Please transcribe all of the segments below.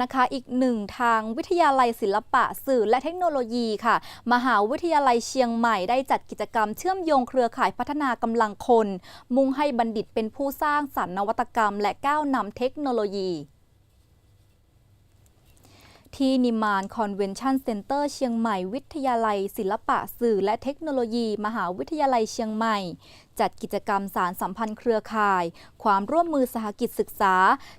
นะคะอีกหนึ่งทางวิทยาลัยศิลปะสื่อและเทคโนโลยีค่ะ มหาวิทยาลัยเชียงใหม่ได้จัดกิจกรรมเชื่อมโยงเครือข่ายพัฒนากำลังคน มุ่งให้บัณฑิตเป็นผู้สร้างสรรค์นวัตกรรม และก้าวนำเทคโนโลยีที่นิมานคอนเวนชั่นเซ็นเตอร์เชียงใหม่ วิทยาลัยศิลปะสื่อและเทคโนโลยี มหาวิทยาลัยเชียงใหม่จัดกิจกรรมสารสัมพันธ์เครือข่าย ความร่วมมือสหกิจศึกษา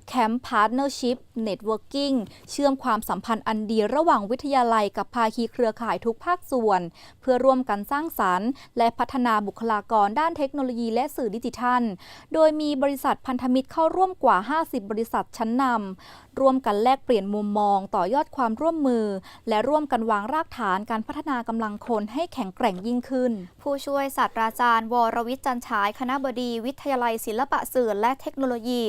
แคมป์พาร์ทเนอร์ชิพเน็ตเวิร์กิ่งเชื่อมความสัมพันธ์อันดีระหว่างวิทยาลัยกับภาคีเครือข่ายทุกภาคส่วน เพื่อร่วมกันสร้างสรรค์ และพัฒนาบุคลากรด้านเทคโนโลยีและสื่อดิจิทัล โดยมีบริษัทพันธมิตรเข้าร่วมกว่า 50 บริษัทชั้นนำร่วมกันแลกเปลี่ยนมุมมองต่อยอดความร่วมมือ และร่วมกันวางรากฐานการพัฒนากำลังคนให้แข็งแกร่งยิ่งขึ้น ผู้ช่วยศาสตราจารย์ วรวิทย์จันฉายคณะบดีวิทยาลัยศิลปะสื่อและเทคโนโลยี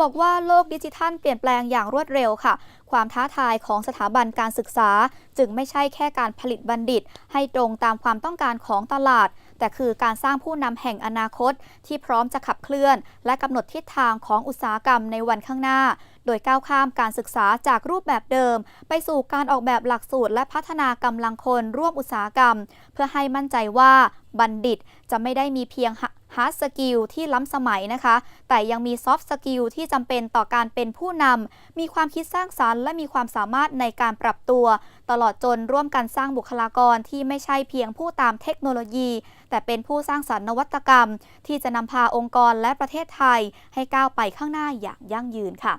บอกว่าโลกดิจิทัลเปลี่ยนแปลงอย่างรวดเร็วค่ะ ความท้าทายของสถาบันการศึกษา จึงไม่ใช่แค่การผลิตบัณฑิต ให้ตรงตามความต้องการของตลาด แต่คือการสร้างผู้นำแห่งอนาคต ที่พร้อมจะขับเคลื่อน และกำหนดทิศทางของอุตสาหกรรมในวันข้างหน้า โดยก้าวข้ามการศึกษาจากรูปแบบเดิม ไปสู่การออกแบบหลักสูตร และพัฒนากำลังคนร่วมอุตสาหกรรม เพื่อให้มั่นใจว่าบัณฑิตจะไม่ได้มีเพียง ฮาร์ดสกิลที่ล้ำสมัยนะคะ แต่ยังมีซอฟต์สกิลที่จำเป็นต่อการเป็นผู้นำมีความคิดสร้างสารรค์ และมีความสามารถในการปรับตัว ตลอดจนร่วมกันสร้างบุคลากรที่ไม่ใช่เพียงผู้ตามเทคโนโลยี แต่เป็นผู้สร้างสรรค์นวัตกรรม ที่จะนำพาองค์กรและประเทศไทย ให้ก้าวไปข้างหน้าอย่างยั่งยืนค่ะ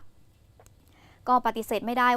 ก็ปฏิเสธไม่ได้